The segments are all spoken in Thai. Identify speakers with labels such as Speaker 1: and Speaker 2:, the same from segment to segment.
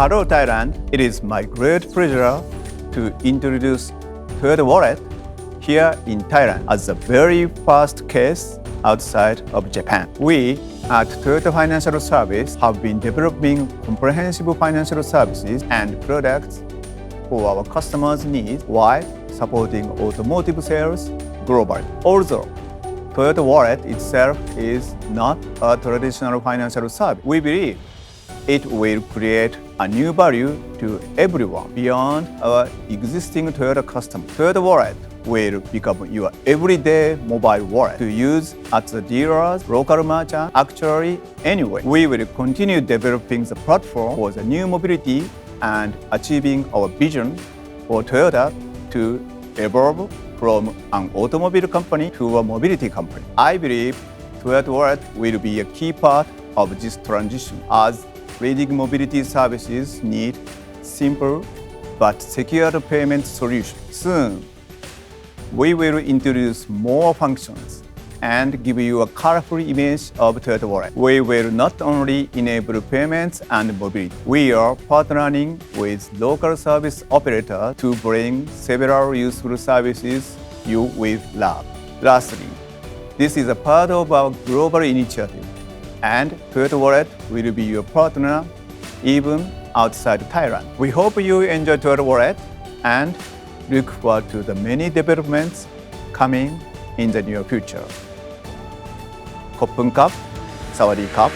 Speaker 1: Hello Thailand, it is my great pleasure to introduce Toyota Wallet here in Thailand as the very first case outside of Japan. We at Toyota Financial Service have been developing comprehensive financial services and products for our customers' needs while supporting automotive sales globally. Although Toyota Wallet itself is not a traditional financial service, we believe it will create a new value to everyone beyond our existing Toyota customer. Toyota Wallet will become your everyday mobile wallet to use at the dealers, local merchant, actually anywhere. We will continue developing the platform for the new mobility and achieving our vision for Toyota to evolve from an automobile company to a mobility company. I believe Toyota Wallet will be a key part of this transition as leading mobility services need simple but secure payment solutions. Soon, we will introduce more functions and give you a colorful image of Toyota Wallet. We will not only enable payments and mobility, we are partnering with local service operators to bring several useful services you will love. Lastly, this is a part of our global initiative, and Toyota Wallet will be your partner even outside Thailand. We hope you enjoy Toyota Wallet and look forward to the many developments coming in the near future. ขอบคุณครับ สวัสดีครับ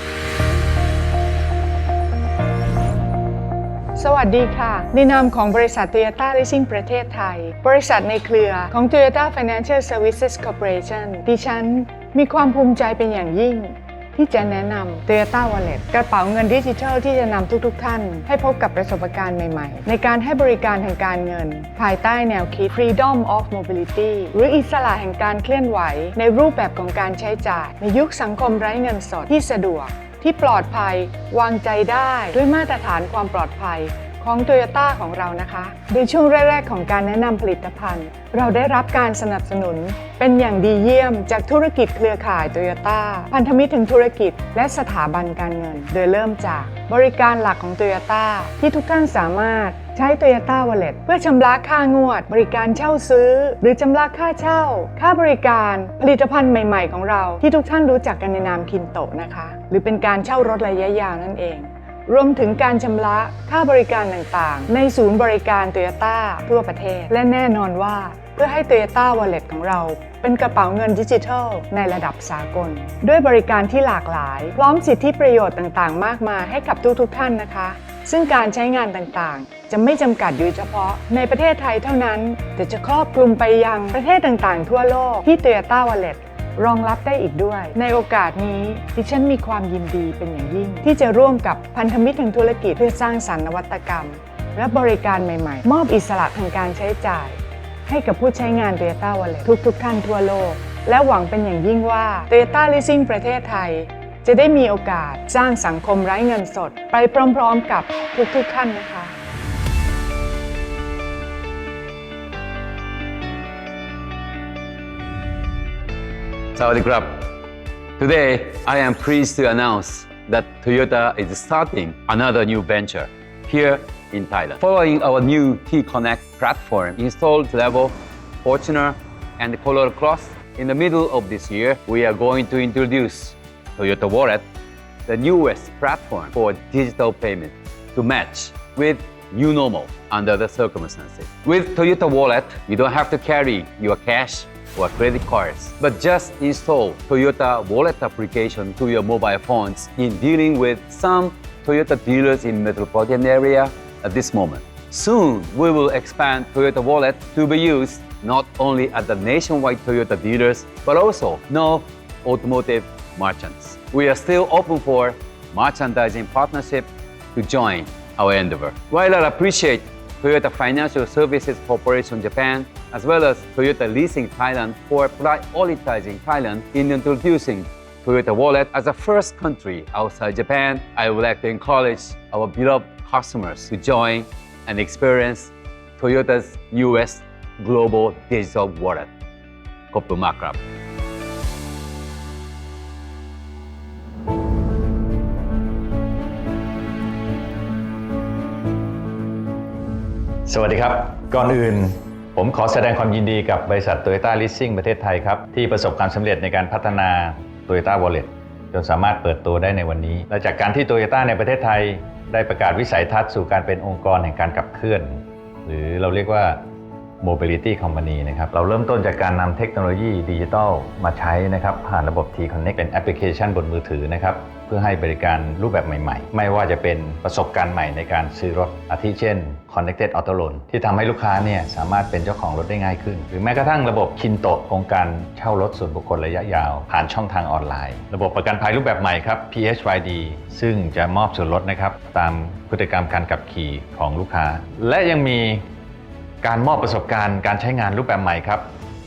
Speaker 2: สวัสดีค่ะ ในนามของบริษัท Toyota Leasing ประเทศไทย บริษัทในเครือของ Toyota Financial Services Corporation ดิฉันมีความภูมิใจเป็นอย่างยิ่ง ที่จะแนะนำ Toyota Wallet กระเป๋าเงินดิจิทัลที่จะนำทุกๆทท่าน ให้พบกับประสบการณ์ใหม่ๆ ในการให้บริการทางการเงิน ภายใต้แนวคิด Freedom of Mobility หรืออิสระแห่งการเคลื่อนไหว ในรูปแบบของการใช้จ่าย ในยุคสังคมไร้เงินสดที่สะดวก ที่ปลอดภัย วางใจได้ด้วยมาตรฐานความปลอดภัย ของ Toyota ของเรานะคะในช่วงแรก ๆ ของการแนะนำผลิตภัณฑ์ เราได้รับการสนับสนุน เป็นอย่างดีเยี่ยมจากธุรกิจเครือข่าย Toyota พันธมิตรถึงธุรกิจ และสถาบันการเงิน โดยเริ่มจากบริการหลักของ Toyota ที่ทุกท่านสามารถใช้ Toyota Wallet เพื่อชำระค่างวด บริการเช่าซื้อ หรือชำระค่าเช่า ค่าบริการผลิตภัณฑ์ใหม่ ๆ ของเรา ที่ทุกท่านรู้จักกันในนามคินโตะนะคะ หรือเป็นการเช่ารถระยะยาวนั่นเอง รวมถึงการชำระค่าบริการต่างๆ ในศูนย์บริการ Toyota ทั่วประเทศ และแน่นอนว่าเพื่อให้ Toyota Wallet ของเรา เป็นกระเป๋าเงินดิจิทัล ในระดับสากล ด้วยบริการที่หลากหลาย พร้อมสิทธิประโยชน์ต่างๆ มากมายให้กับทุกๆท่านนะคะ ซึ่งการใช้งานต่างๆ จะไม่จำกัดอยู่เฉพาะในประเทศไทยเท่านั้น แต่จะครอบคลุมไปยังประเทศต่างๆ ทั่วโลกที่ Toyota Wallet รองรับได้อีกด้วย ในโอกาสนี้ดิฉันมีความยินดีเป็นอย่างยิ่ง ที่จะร่วมกับพันธมิตรทางธุรกิจเพื่อสร้างสรรค์นวัตกรรม และบริการใหม่ๆ มอบอิสระทางการใช้จ่าย ให้กับผู้ใช้งาน Toyota Wallet ทุกๆท่านทั่วโลก และหวังเป็นอย่างยิ่งว่า Toyota Leasing ประเทศไทย จะได้มีโอกาสสร้างสังคมไร้เงินสด ไปพร้อม ๆ กับทุกๆท่านนะคะ
Speaker 3: Sawadee. Today, I am pleased to announce that Toyota is starting another new venture here in Thailand. Following our new T-Connect platform installed level Fortuner and Color Cross, in the middle of this year, we are going to introduce Toyota Wallet, the newest platform for digital payment to match with new normal under the circumstances. With Toyota Wallet, you don't have to carry your cash or credit cards, but just install Toyota Wallet application to your mobile phones in dealing with some Toyota dealers in metropolitan area at this moment. Soon, we will expand Toyota Wallet to be used not only at the nationwide Toyota dealers, but also no automotive merchants. We are still open for merchandising partnership to join our endeavor. While I appreciate Toyota Financial Services Corporation Japan, as well as Toyota Leasing Thailand for prioritizing Thailand in introducing Toyota Wallet as a first country outside Japan, I would like to encourage our beloved customers to join and experience Toyota's newest global digital wallet. ขอบคุณมากครับ
Speaker 4: สวัสดีครับ ก่อนอื่น ผมขอแสดงความยินดีกับบริษัท Toyota Leasing ประเทศไทยครับ ที่ประสบความสำเร็จในการพัฒนา Toyota Wallet จนสามารถเปิดตัวได้ในวันนี้ และจากการที่ Toyota ในประเทศไทย ได้ประกาศวิสัยทัศน์สู่การเป็นองค์กรแห่งการขับเคลื่อน หรือเราเรียกว่า Mobility Company นะครับเราเริ่มต้นจากการนำเทคโนโลยีดิจิทัลมาใช้นะครับผ่านระบบ T-Connect เป็นแอปพลิเคชันบนมือถือนะครับเพื่อให้บริการรูปแบบใหม่ๆ ไม่ว่าจะเป็นประสบการณ์ใหม่ในการซื้อรถ อาทิเช่น Connected Auto Loan ที่ทำให้ลูกค้าเนี่ยสามารถเป็นเจ้าของรถได้ง่ายขึ้น หรือแม้กระทั่งระบบคินโตโครงการเช่ารถส่วนบุคคลระยะยาว ผ่านช่องทางออนไลน์ ระบบประกันภัยรูปแบบใหม่ครับ PHYD ซึ่งจะมอบส่วนลดนะครับตามพฤติกรรมการขับขี่ของลูกค้า และยังมี การมอบประสบการณ์การใช้งานรูปแบบใหม่ครับ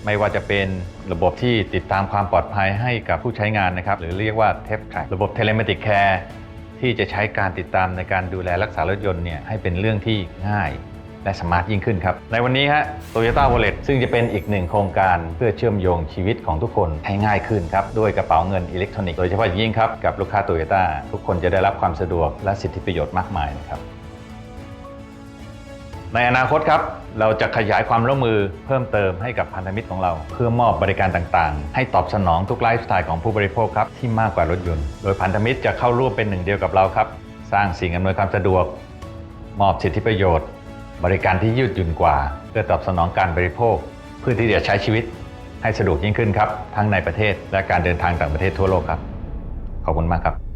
Speaker 4: ไม่ว่าจะเป็นระบบที่ติดตามความปลอดภัยให้กับผู้ใช้งานนะครับ หรือเรียกว่า t e p t r a c ระบบ Telematic Care ที่จะใช้การติดตามในการดูแลรักษารถยนต์เนี่ยให้เป็นเรื่องที่ง่ายและสมาร์ทยิ่งขึ้นครับ ในวันนี้ฮะ Toyota Wallet ซึ่งจะเป็นอีกหนึ่งโครงการเพื่อเชื่อมโยงชีวิตของทุกคนให้ง่ายขึ้นครับ ด้วยกระเป๋าเงินอิเล็กทรอนิกส์โดยเฉพาะอย่างยิ่งครับ กับลูกค้า Toyota ทุกคนจะได้รับความสะดวกและสิทธิประโยชน์มากมายนะครับ ในอนาคตครับ เราจะขยายความร่วมมือเพิ่มเติมให้กับพันธมิตรของเรา เพื่อมอบบริการต่างๆ ให้ตอบสนองทุกไลฟ์สไตล์ของผู้บริโภคครับที่มากกว่ารถยนต์ โดยพันธมิตรจะเข้าร่วมเป็นหนึ่งเดียวกับเราครับ สร้างสิ่งอำนวยความสะดวก มอบสิทธิประโยชน์ บริการที่ยืดหยุ่นกว่า เพื่อตอบสนองการบริโภค เพื่อที่จะใช้ชีวิต ให้สะดวกยิ่งขึ้นครับทั้งในประเทศและการเดินทางต่างประเทศทั่วโลกครับขอบคุณมากครับ